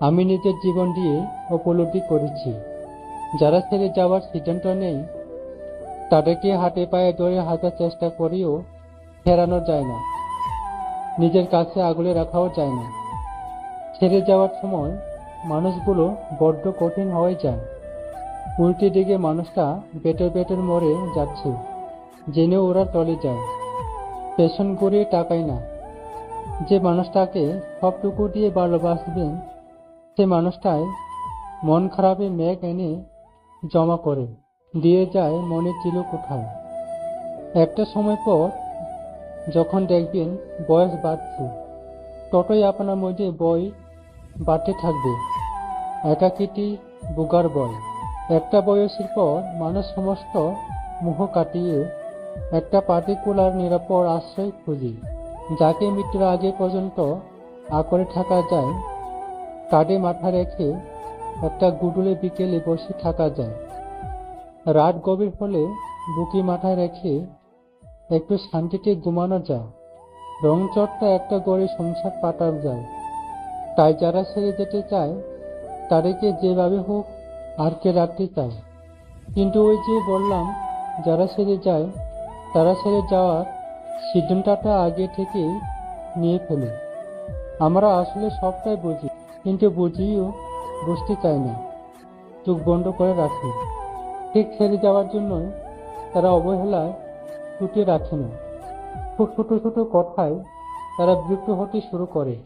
আমি নিজের জীবন দিয়ে উপলব্ধি করেছি। যারা ছেড়ে যাওয়ার সিদ্ধান্ত নেই তাদেরকে হাতে পায়ে ধরে হাঁটার চেষ্টা করেও ফেরানো যায় না। নিজের কাছে আগলে রাখাও যায় না। ছেড়ে যাওয়ার সময় মানুষগুলো বড্ড কঠিন হয়ে যায়। উল্টে দিকে মানুষটা বেটর বেটর মরে যাচ্ছে, জেনে ওরা টলে যায়। পেছন করে টাকায় না। যে মানুষটাকে সবটুকু দিয়ে ভালোবাসবেন সে মানুষটাই মন খারাপে মেঘ এনে জমা করে, দিয়ে যায় মনে ছিল কোথায় একটা সময় পর যখন দেখবেন বয়স বাড়ছে, ততই আপনার মধ্যে বই বাড়তে থাকবে। একাকিটি বুগার বয়। একটা বয়সের পর মানুষ সমস্ত মোহ কাটিয়ে একটা পার্টিকুলার নিরাপদ আশ্রয় খুঁজি, যাকে মৃত্যুর আগে পর্যন্ত আঁকড়ে থাকা যায় কাঁধে মাথা রেখে একটা গুডুলে বিকেলে বসে থাকা যায়। রাত গভীর হলে বুকি মাথায় রেখে একটু শান্তিতে ঘুমানো যায়। রং চটটা একটা গড়ে সংসার পাঠানো যায়। তাই যারা ছেড়ে যেতে চায়, তাদেরকে যেভাবে হোক আটকে রাখতে চায়। কিন্তু ওই যে বললাম, যারা ছেড়ে যায়, তারা ছেড়ে যাওয়ার সিদ্ধান্তটা আগে থেকেই নিয়ে ফেলে। আমরা আসলে সবটাই বুঝি। কিন্তু বুঝিও, বুঝতে চায় না। চোখ বন্ধ করে রাখে। ঠিক ছেড়ে যাওয়ার জন্যই তারা অবহেলায় টুটে রাখে না। খুব ছোট ছোট কথায় তারা বিরক্ত হতে শুরু করে।